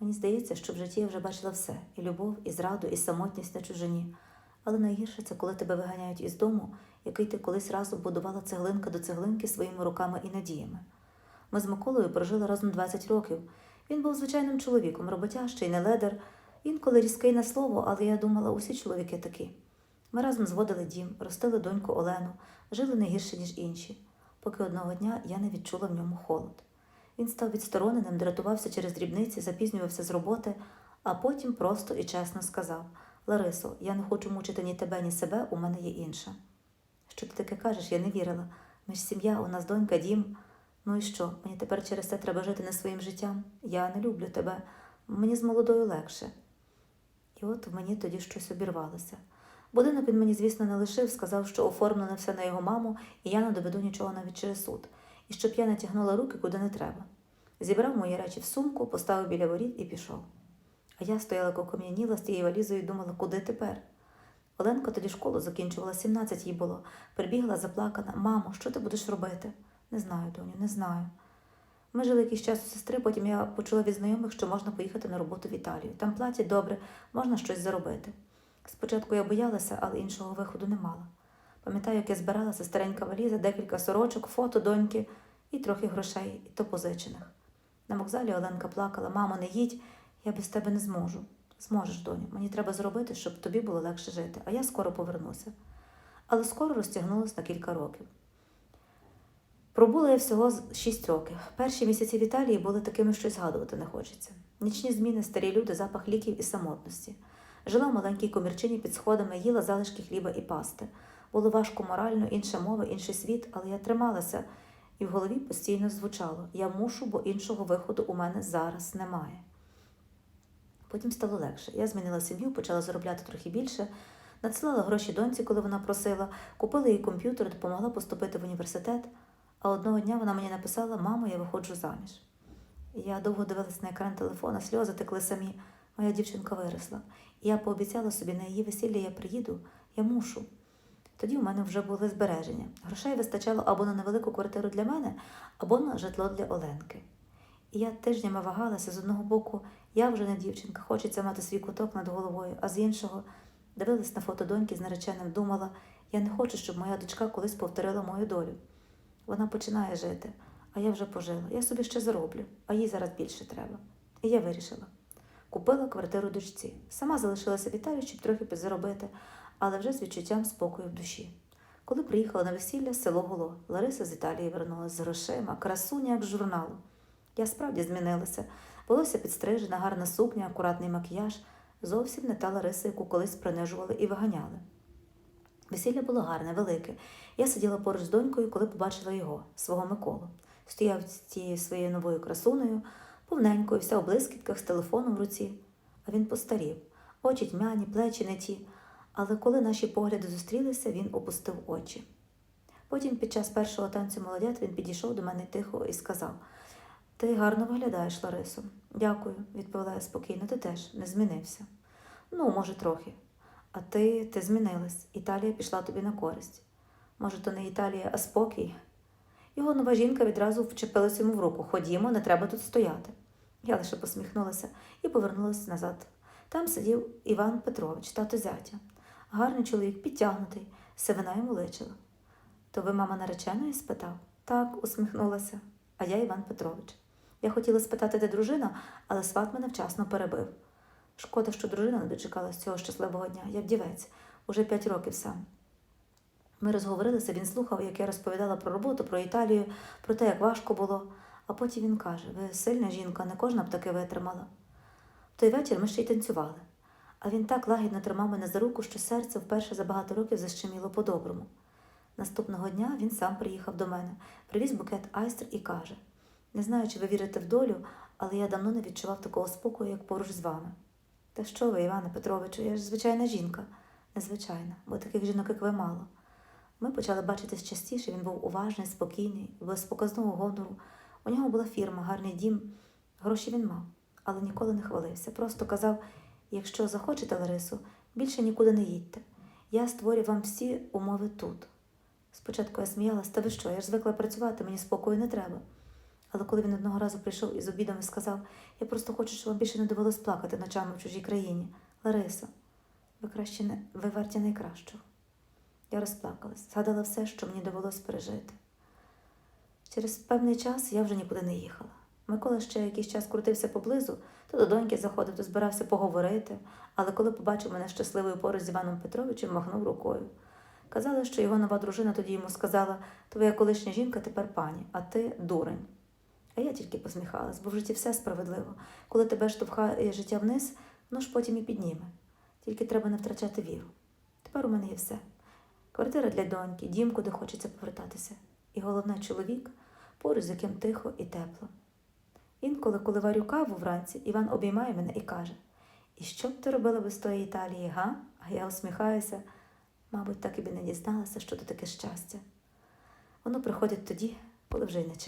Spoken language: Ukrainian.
Мені здається, що в житті я вже бачила все і любов, і зраду, і самотність на чужині. Але найгірше це коли тебе виганяють із дому, який ти колись разом будувала цеглинка до цеглинки своїми руками і надіями. Ми з Миколою прожили разом 20 років. Він був звичайним чоловіком, роботящий, не ледер, інколи різкий на слово, але я думала, усі чоловіки такі. Ми разом зводили дім, ростили доньку Олену, жили не гірше, ніж інші, поки одного дня я не відчула в ньому холод. Він став відстороненим, дратувався через дрібниці, запізнювався з роботи, а потім просто і чесно сказав: Ларисо, я не хочу мучити ні тебе, ні себе, у мене є інша. Що ти таке кажеш, я не вірила. Ми ж сім'я, у нас донька, дім. Ну і що? Мені тепер через це треба жити не своїм життям. Я не люблю тебе. Мені з молодою легше. І от мені тоді щось обірвалося. Будинок він мені, звісно, не лишив, сказав, що оформлено все на його маму, і я не доведу нічого навіть через суд, і щоб я не тягнула руки куди не треба. Зібрав мої речі в сумку, поставив біля воріт і пішов. А я стояла коком'яніла з тією валізою і думала, куди тепер? Оленка тоді школу закінчувала, 17 їй було. Прибігла заплакана. Мамо, що ти будеш робити? Не знаю, доню, не знаю. Ми жили якийсь час у сестри, потім я почула від знайомих, що можна поїхати на роботу в Італію. Там платять добре, можна щось заробити. Спочатку я боялася, але іншого виходу не мала. Пам'ятаю, як я збиралася старенька валіза, декілька сорочок, фото доньки і трохи грошей, і то позичених. На вокзалі Оленка плакала: Мамо, не їдь, я без тебе не зможу. Зможеш, доню, мені треба зробити, щоб тобі було легше жити, а я скоро повернуся. Але скоро розтягнулося на кілька років. Пробула я всього з шість років. Перші місяці в Італії були такими, що й згадувати не хочеться. Нічні зміни, старі люди, запах ліків і самотності. Жила в маленькій комірчині під сходами, їла залишки хліба і пасти. Було важко морально, інша мова, інший світ, але я трималася, і в голові постійно звучало: я мушу, бо іншого виходу у мене зараз немає. Потім стало легше. Я змінила сім'ю, почала заробляти трохи більше, надсилала гроші доньці, коли вона просила, купила їй комп'ютер, допомогла поступити в університет. А одного дня вона мені написала: Мамо, я виходжу заміж. Я довго дивилась на екран телефона, сльози текли самі. Моя дівчинка виросла. І я пообіцяла собі на її весілля я приїду, я мушу. Тоді у мене вже були збереження. Грошей вистачало або на невелику квартиру для мене, або на житло для Оленки. І я тижнями вагалася з одного боку, я вже не дівчинка, хочеться мати свій куток над головою, а з іншого дивилась на фото доньки з нареченим, думала, я не хочу, щоб моя дочка колись повторила мою долю. Вона починає жити, а я вже пожила. Я собі ще зароблю, а їй зараз більше треба. І я вирішила. Купила квартиру дочці. Сама залишилася в Італії, щоб трохи підзаробити, але вже з відчуттям спокою в душі. Коли приїхала на весілля, село гуло. Лариса з Італії вернулася з грошима, красуня, як журналу. Я справді змінилася. Волосся підстрижена, гарна сукня, акуратний макіяж. Зовсім не та Лариса, яку колись принижували і виганяли. Весілля було гарне, велике. Я сиділа поруч з донькою, коли побачила його, свого Миколу. Стояв з тією своєю новою красунею, повненькою, вся у блискітках з телефоном в руці. А він постарів, очі тьмяні, плечі не ті. Але коли наші погляди зустрілися, він опустив очі. Потім, під час першого танцю молодят, він підійшов до мене тихо і сказав: Ти гарно виглядаєш, Ларисо. Дякую, відповіла я спокійно, ти теж не змінився. Ну, може, трохи. А ти, ти змінилась. Італія пішла тобі на користь. Може, то не Італія, а спокій. Його нова жінка відразу вчепилась йому в руку. Ходімо, не треба тут стояти. Я лише посміхнулася і повернулася назад. Там сидів Іван Петрович, тато зятя. Гарний чоловік, підтягнутий, сивина йому личила. То ви, мама, нареченої? спитав. Так, усміхнулася. А я Іван Петрович. Я хотіла спитати, де дружина, але сват мене вчасно перебив. Шкода, що дружина не дочекалась цього щасливого дня. Я вдівець, уже п'ять років сам. Ми розговорилися, він слухав, як я розповідала про роботу, про Італію, про те, як важко було. А потім він каже: ви сильна жінка, не кожна б таки витримала. В той вечір ми ще й танцювали. А він так лагідно тримав мене за руку, що серце вперше за багато років защеміло по-доброму. Наступного дня він сам приїхав до мене, привіз букет айстр і каже: Не знаю, чи ви вірите в долю, але я давно не відчував такого спокою, як поруч з вами. Та що ви, Іване Петровичу, я ж звичайна жінка. Незвичайна, бо таких жінок, як ви, мало. Ми почали бачитись частіше, він був уважний, спокійний, без показного гонору. У нього була фірма, гарний дім. Гроші він мав, але ніколи не хвалився. Просто казав: якщо захочете, Ларису, більше нікуди не їдьте. Я створю вам всі умови тут. Спочатку я сміялась, та ви що, я ж звикла працювати, мені спокою не треба. Але коли він одного разу прийшов із обідом і сказав, я просто хочу, щоб вам більше не довелось плакати ночами в чужій країні. Ларисо, ви краще не ви варті найкращого. Я розплакалась, згадала все, що мені довелось пережити. Через певний час я вже нікуди не їхала. Микола ще якийсь час крутився поблизу, то до доньки заходив, то збирався поговорити, але коли побачив мене щасливою поруч з Іваном Петровичем, махнув рукою. Казали, що його нова дружина тоді йому сказала: твоя колишня жінка тепер пані, а ти дурень. А я тільки посміхалась, бо в житті все справедливо. Коли тебе штовхає життя вниз, воно ж потім і підніме. Тільки треба не втрачати віру. Тепер у мене є все. Квартира для доньки, дім, куди хочеться повертатися. І головне чоловік, поруч з яким тихо і тепло. Інколи, коли варю каву вранці, Іван обіймає мене і каже: І що б ти робила без тої Італії, га? А я усміхаюся. Мабуть, так і би не дізналася, що то таке щастя. Воно приходить тоді, коли вже й не чекає.